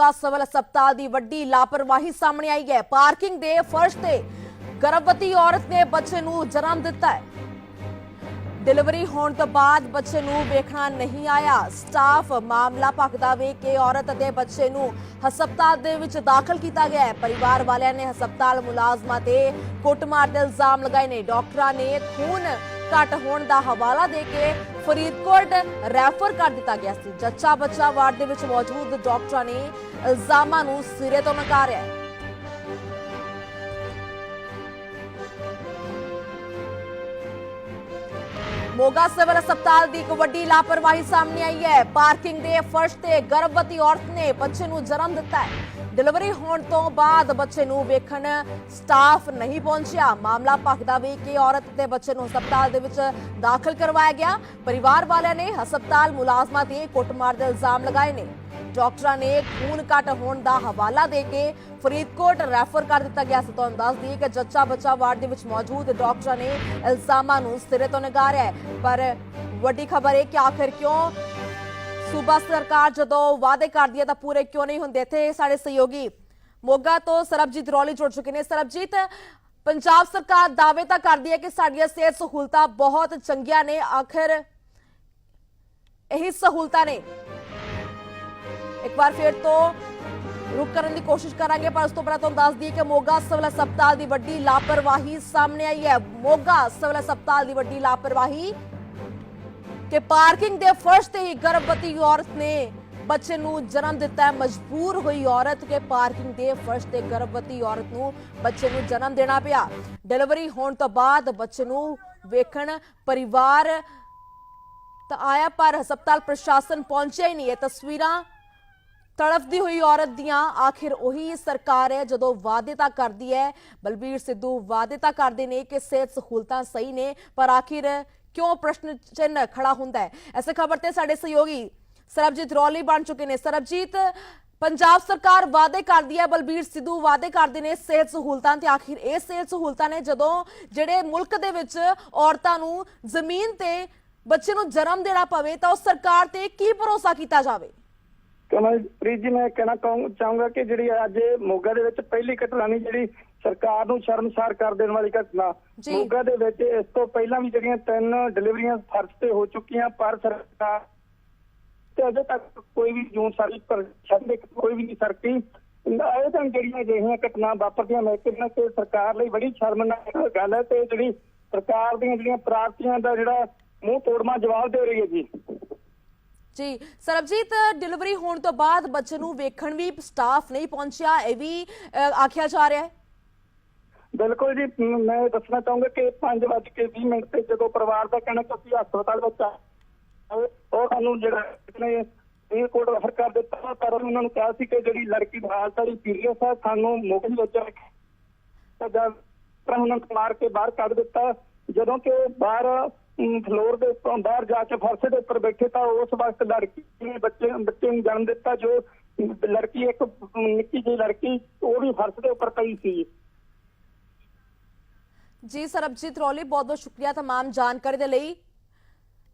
ਦਾ civil ਹਸਪਤਾਲ ਦੀ ਵੱਡੀ ਲਾਪਰਵਾਹੀ ਸਾਹਮਣੇ ਆਈ ਹੈ। ਪਾਰਕਿੰਗ ਦੇ ਫਰਸ਼ ਤੇ ਗਰਭਵਤੀ ਔਰਤ ਨੇ ਬੱਚੇ ਨੂੰ ਜਨਮ ਦਿੱਤਾ ਹੈ। ਡਿਲੀਵਰੀ ਹੋਣ ਤੋਂ ਬਾਅਦ ਬੱਚੇ ਨੂੰ ਵੇਖਣਾ ਨਹੀਂ ਆਇਆ। ਸਟਾਫ ਮਾਮਲਾ ਭਖਦਾ ਵੇਖ ਕੇ ਔਰਤ ਅਤੇ ਬੱਚੇ ਨੂੰ ਹਸਪਤਾਲ ਦੇ ਵਿੱਚ ਦਾਖਲ ਕੀਤਾ ਗਿਆ ਹੈ। ਪਰਿਵਾਰ ਵਾਲਿਆਂ ਨੇ ਹਸਪਤਾਲ ਮੁਲਾਜ਼ਮਾਂ ਤੇ ਕੁੱਟਮਾਰ ਦੇ ਇਲਜ਼ਾਮ ਲਗਾਏ ਨੇ। ਡਾਕਟਰਾਂ ਨੇ ਖੂਨ ਘੱਟ ਹੋਣ ਦਾ ਹਵਾਲਾ ਦੇ ਕੇ ਫਰੀਦਕੋਟ ਰੈਫਰ ਕਰ ਦਿੱਤਾ ਗਿਆ ਸੀ। ਜੱਚਾ ਬੱਚਾ ਵਾਰਡ ਦੇ ਵਿੱਚ ਮੌਜੂਦ ਡਾਕਟਰਾਂ ਨੇ ਇਲਜ਼ਾਮਾਂ ਨੂੰ ਸਿਰੇ ਤੋਂ ਨਕਾਰਿਆ। ਮੋਗਾ ਸਿਵਲ ਹਸਪਤਾਲ ਦੀ ਇੱਕ ਵੱਡੀ ਲਾਪਰਵਾਹੀ ਸਾਹਮਣੇ ਆਈ ਹੈ। ਪਾਰਕਿੰਗ ਦੇ ਫਰਸ਼ ਤੇ ਗਰਭਵਤੀ ਔਰਤ ਨੇ ਬੱਚੇ ਨੂੰ ਜਨਮ ਦਿੱਤਾ ਹੈ। ਡਿਲੀਵਰੀ ਹੋਣ ਤੋਂ ਬਾਅਦ ਬੱਚੇ ਨੂੰ ਵੇਖਣ ਸਟਾਫ ਨਹੀਂ ਪਹੁੰਚਿਆ। ਮਾਮਲਾ ਭਖਦਾ ਵੇਖ ਕੇ ਔਰਤ ਤੇ ਬੱਚੇ ਨੂੰ ਹਸਪਤਾਲ ਦੇ ਵਿੱਚ ਦਾਖਲ ਕਰਵਾਇਆ ਗਿਆ। ਪਰਿਵਾਰ ਵਾਲਿਆਂ ਨੇ ਹਸਪਤਾਲ ਮੁਲਾਜ਼ਮਾਂ ਤੇ ਕੁੱਟਮਾਰ ਦੇ ਇਲਜ਼ਾਮ ਲਗਾਏ ਨੇ। ਡਾਕਟਰਾਂ ਨੇ ਖੂਨ ਘੱਟ ਹੋਣ ਦਾ ਹਵਾਲਾ ਦੇ ਕੇ ਫਰੀਦਕੋਟ ਰੈਫਰ ਕਰ ਦਿੱਤਾ ਗਿਆ ਸੀ। ਤੁਹਾਨੂੰ ਦੱਸ ਦਈਏ ਕਿ ਜੱਚਾ ਬੱਚਾ ਵਾਰਡ ਦੇ ਵਿੱਚ ਮੌਜੂਦ ਡਾਕਟਰਾਂ ਨੇ ਇਲਜ਼ਾਮਾਂ ਨੂੰ ਸਿਰੇ ਤੋਂ ਨਕਾਰਿਆ ਪਰ ਵੱਡੀ ਖਬਰ ਹੈ ਕਿ ਆਖਿਰ ਕਿਉਂ ਸੂਬਾ ਸਰਕਾਰ ਜਦੋਂ ਵਾਅਦੇ ਕਰਦੀ ਹੈ ਤਾਂ ਪੂਰੇ ਕਿਉਂ ਨਹੀਂ ਹੁੰਦੇ ਇੱਥੇ ਸਾਡੇ ਸਹਿਯੋਗੀ ਮੋਗਾ ਤੋਂ ਸਰਬਜੀਤ ਰੌਲੀ ਜੁੜ ਚੁੱਕੇ ਨੇ ਸਰਬਜੀਤ ਪੰਜਾਬ ਸਰਕਾਰ ਦਾਅਵੇ ਤਾਂ ਕਰਦੀ ਹੈ ਕਿ ਸਾਡੀਆਂ ਸਿਹਤ ਸਹੂਲਤਾਂ ਬਹੁਤ ਚੰਗੀਆਂ ਨੇ ਆਖਿਰ ਇਹੀ ਸਹੂਲਤਾਂ ਨੇ ਇੱਕ ਵਾਰ ਫਿਰ ਤੋਂ ਰੁਕ ਕਰਨ ਦੀ ਕੋਸ਼ਿਸ਼ ਕਰਾਂਗੇ ਪਰ ਉਸ ਤੋਂ ਪਹਿਲਾਂ ਤੁਹਾਨੂੰ ਦੱਸ ਦਈਏ ਕਿ ਮੋਗਾ ਸਿਵਲ ਹਸਪਤਾਲ ਦੀ ਵੱਡੀ ਲਾਪਰਵਾਹੀ ਸਾਹਮਣੇ ਆਈ ਹੈ ਮੋਗਾ ਸਿਵਲ ਹਸਪਤਾਲ ਦੀ ਵੱਡੀ ਲਾਪਰਵਾਹੀ ਕਿ ਪਾਰਕਿੰਗ ਦੇ ਫਰਸ਼ ਤੇ ਹੀ ਗਰਭਵਤੀ ਔਰਤ ਨੇ ਬੱਚੇ ਨੂੰ ਜਨਮ ਦਿੱਤਾ ਹੈ। ਮਜਬੂਰ ਹੋਈ ਔਰਤ ਕਿ ਪਾਰਕਿੰਗ ਦੇ ਫਰਸ਼ ਤੇ ਗਰਭਵਤੀ ਔਰਤ ਨੂੰ ਬੱਚੇ ਨੂੰ ਜਨਮ ਦੇਣਾ ਪਿਆ। ਡਿਲੀਵਰੀ ਹੋਣ ਤੋਂ ਬਾਅਦ ਬੱਚੇ ਨੂੰ ਵੇਖਣ ਪਰਿਵਾਰ ਤਾਂ ਆਇਆ, ਪਰ ਹਸਪਤਾਲ ਪ੍ਰਸ਼ਾਸਨ ਪਹੁੰਚਿਆ ਹੀ ਨਹੀਂ। ਇਹ ਤਸਵੀਰਾਂ ਤੜਫਦੀ ਹੋਈ ਔਰਤ ਦੀਆਂ। ਆਖਿਰ ਉਹੀ ਸਰਕਾਰ ਹੈ ਜਦੋਂ ਵਾਅਦੇ ਤਾਂ ਕਰਦੀ ਹੈ। ਬਲਬੀਰ ਸਿੱਧੂ ਵਾਅਦੇ ਤਾਂ ਕਰਦੇ ਨੇ ਕਿ ਸਿਹਤ ਸਹੂਲਤਾਂ ਸਹੀ ਨੇ, ਪਰ ਆਖਿਰ ਕਿਉਂ ਪ੍ਰਸ਼ਨ ਚਿੰਨ੍ਹ ਖੜਾ ਹੁੰਦਾ ਹੈ? ਐਸੇ ਖਬਰ ਤੇ ਸਾਡੇ ਸਹਿਯੋਗੀ ਸਰਬਜੀਤ ਰੌਲੀ ਬਣ ਚੁੱਕੇ ਨੇ। ਸਰਬਜੀਤ, ਪੰਜਾਬ ਸਰਕਾਰ ਵਾਅਦੇ ਕਰਦੀ ਹੈ, ਬਲਬੀਰ ਸਿੱਧੂ ਵਾਅਦੇ ਕਰਦੇ ਨੇ ਸਿਹਤ ਸਹੂਲਤਾਂ ਤੇ। ਆਖਿਰ ਇਹ ਸਿਹਤ ਸਹੂਲਤਾਂ ਨੇ ਜਦੋਂ ਜਿਹੜੇ ਮੁਲਕ ਦੇ ਵਿੱਚ ਔਰਤਾਂ ਨੂੰ ਜ਼ਮੀਨ ਤੇ ਬੱਚੇ ਨੂੰ ਜਨਮ ਦੇਣਾ ਪਵੇ, ਤਾਂ ਉਸ ਸਰਕਾਰ ਤੇ ਕੀ ਭਰੋਸਾ ਕੀਤਾ ਜਾਵੇ? ਕਮਲ ਪ੍ਰੀਤ ਜੀ, ਮੈਂ ਕਹਿਣਾ ਕਹੂੰ- ਚਾਹੂੰਗਾ ਕਿ ਜਿਹੜੀ ਅੱਜ ਮੋਗਾ ਦੇ ਵਿੱਚ ਪਹਿਲੀ ਘਟਨਾ ਨਹੀਂ, ਜਿਹੜੀ ਸਰਕਾਰ ਨੂੰ ਸ਼ਰਮਸਾਰ ਕਰ ਦੇਣ ਵਾਲੀ ਘਟਨਾ। ਮੋਗਾ ਦੇ ਵਿੱਚ ਇਸ ਤੋਂ ਪਹਿਲਾਂ ਵੀ ਜਿਹੜੀਆਂ ਤਿੰਨ ਡਿਲੀਵਰੀਆਂ ਫਰਜ਼ ਤੇ ਹੋ ਚੁੱਕੀਆਂ ਪਰ ਸਰਕਾਰ ਤੇ ਅਜੇ ਤੱਕ ਕੋਈ ਵੀ ਜੂਨ ਸਾਰੀ ਪਰ ਛੱਡ ਕੋਈ ਵੀ ਨਹੀਂ ਸਰਕੀ। ਇਹ ਤਾਂ ਜਿਹੜੀਆਂ ਅਜਿਹੀਆਂ ਘਟਨਾ ਵਾਪਰਦੀਆਂ ਮੈਂ ਕਹਿੰਦਾ ਕਿ ਸਰਕਾਰ ਲਈ ਬੜੀ ਸ਼ਰਮਨਾਕ ਗੱਲ ਹੈ ਤੇ ਜਿਹੜੀ ਸਰਕਾਰ ਦੀਆਂ ਜਿਹੜੀਆਂ ਪ੍ਰਾਪਤੀਆਂ ਦਾ ਜਿਹੜਾ ਮੂੰਹ ਤੋੜਮਾ ਜਵਾਬ ਦੇ ਰਹੀ ਹੈ ਜੀ। ਜੀ ਸਰਬਜੀਤ ਡਿਲੀਵਰੀ ਹੋਣ ਤੋਂ ਬਾਅਦ ਬੱਚੇ ਨੂੰ ਵੇਖਣ ਵੀ ਸਟਾਫ ਨਹੀਂ ਪਹੁੰਚਿਆ ਇਹ ਵੀ ਆਖਿਆ ਜਾ ਰਿਹਾ ਹੈ। ਬਿਲਕੁਲ ਜੀ, ਮੈਂ ਦੱਸਣਾ ਚਾਹੂੰਗਾ ਕਿ 5:20 ਮਿੰਟ ਤੇ ਜਦੋਂ ਪਰਿਵਾਰ ਦਾ ਕਹਿਣਾ ਕਿ ਅਸੀਂ ਹਸਪਤਾਲ ਵਿੱਚ ਆ ਉਹ ਸਾਨੂੰ ਜਿਹੜਾ ਨੇ ਇਹ ਕੋਡ ਰੈਫਰ ਕਰ ਦਿੱਤਾ, ਪਰ ਉਹਨਾਂ ਨੂੰ ਕਿਹਾ ਸੀ ਕਿ ਜਿਹੜੀ ਲੜਕੀ ਦੀ ਹਾਲਤ ਸੀਰੀਅਸ ਹੈ ਸਾਨੂੰ ਮੋਗਲ ਵਿੱਚ ਰੱਖਿਆ। ਜਦ ਉਹਨਾਂ ਨੂੰ ਮਾਰ ਕੇ ਬਾਹਰ ਕੱਢ ਦਿੱਤਾ। ਜਦੋਂ ਕਿ ਬਾਹਰ ਫਲੋਰ ਦੇ ਉੱਤੋਂ ਬਾਹਰ ਜਾ ਕੇ ਫਰਸ਼ ਦੇ ਉੱਪਰ ਬੈਠੇ ਤਾਂ ਉਸ ਵਕਤ ਲੜਕੀ ਨੇ ਬੱਚੇ ਬੱਚੇ ਨੂੰ ਜਨਮ ਦਿੱਤਾ, ਜੋ ਲੜਕੀ ਇੱਕ ਨਿੱਕੀ ਜਿਹੀ ਲੜਕੀ, ਉਹ ਵੀ ਫਰਸ਼ ਦੇ ਉੱਪਰ ਪਈ ਸੀ। ਜੀ ਸਰਬਜੀਤ ਰੌਲੀ ਬਹੁਤ ਬਹੁਤ ਸ਼ੁਕਰੀਆ तमाम ਜਾਣਕਾਰੀ ਦੇ ਲਈ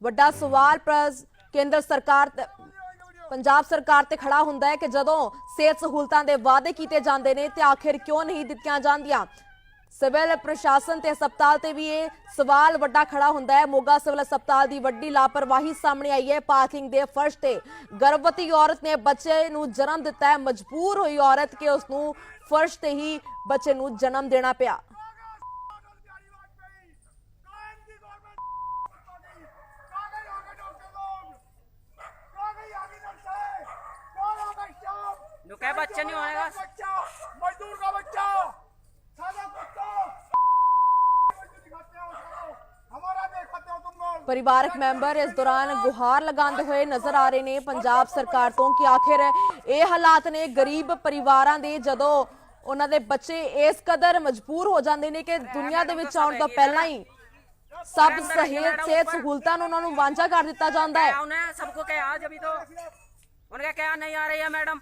ਵੱਡਾ ਸਵਾਲ ਪ੍ਰਸ ਕੇਂਦਰ ਸਰਕਾਰ ਤੇ- ਪੰਜਾਬ ਸਰਕਾਰ ਤੇ ਖੜਾ ਹੁੰਦਾ ਹੈ ਕਿ ਜਦੋਂ ਸਿਹਤ ਸਹੂਲਤਾਂ ਦੇ ਵਾਅਦੇ ਕੀਤੇ ਜਾਂਦੇ ਨੇ ਤੇ ਆਖਿਰ ਕਿਉਂ ਨਹੀਂ ਦਿੱਤੀਆਂ ਜਾਂਦੀਆਂ ਸਿਵਲ ਪ੍ਰਸ਼ਾਸਨ ਤੇ ਹਸਪਤਾਲ ਤੇ ਵੀ ਇਹ ਸਵਾਲ ਵੱਡਾ ਖੜਾ ਹੁੰਦਾ ਹੈ ਮੋਗਾ ਸਿਵਲ ਹਸਪਤਾਲ ਦੀ ਵੱਡੀ ਲਾਪਰਵਾਹੀ ਸਾਹਮਣੇ ਆਈ ਹੈ ਪਾਰਕਿੰਗ ਦੇ ਫਰਸ਼ ਤੇ ਗਰਭਵਤੀ ਔਰਤ ਨੇ ਬੱਚੇ ਨੂੰ ਜਨਮ ਦਿੱਤਾ ਹੈ ਮਜਬੂਰ ਹੋਈ ਔਰਤ ਕਿ ਉਸ ਨੂੰ ਫਰਸ਼ ਤੇ ਹੀ ਬੱਚੇ ਨੂੰ ਜਨਮ ਦੇਣਾ ਪਿਆ ਬੱਚਾ ਨਹੀਂ ਆਉਣਾ ਹੈਗਾ। ਬੱਚਾ ਮਜ਼ਦੂਰ ਦਾ ਬੱਚਾ। ਸਾਡਾ ਕੁੱਤਾ ਪਰਿਵਾਰਕ ਮੈਂਬਰ ਇਸ ਦੌਰਾਨ ਗੁਹਾਰ ਲਗਾਉਂਦੇ ਹੋਏ ਨਜ਼ਰ ਆ ਰਹੇ ਨੇ। ਪੰਜਾਬ ਸਰਕਾਰ ਤੋਂ ਕਿ ਆਖਿਰ ਇਹ ਹਾਲਾਤ ਨੇ ਗਰੀਬ ਪਰਿਵਾਰਾਂ ਦੇ ਜਦੋਂ ਉਹਨਾਂ ਦੇ ਬੱਚੇ ਇਸ ਕਦਰ ਮਜਬੂਰ ਹੋ ਜਾਂਦੇ ਨੇ ਕਿ ਦੁਨੀਆ ਦੇ ਵਿੱਚ ਆਉਣ ਤੋਂ ਪਹਿਲਾਂ ਹੀ ਸਭ ਸਹੇਤ ਸਿਹਤ ਸਹੂਲਤਾਂ ਨੂੰ ਉਹਨਾਂ ਨੂੰ ਵਾਂਝਾ ਕਰ ਦਿੱਤਾ ਜਾਂਦਾ ਹੈ। ਉਹਨੇ ਸਭ ਕੋ ਹੈ ਮੈਡਮ।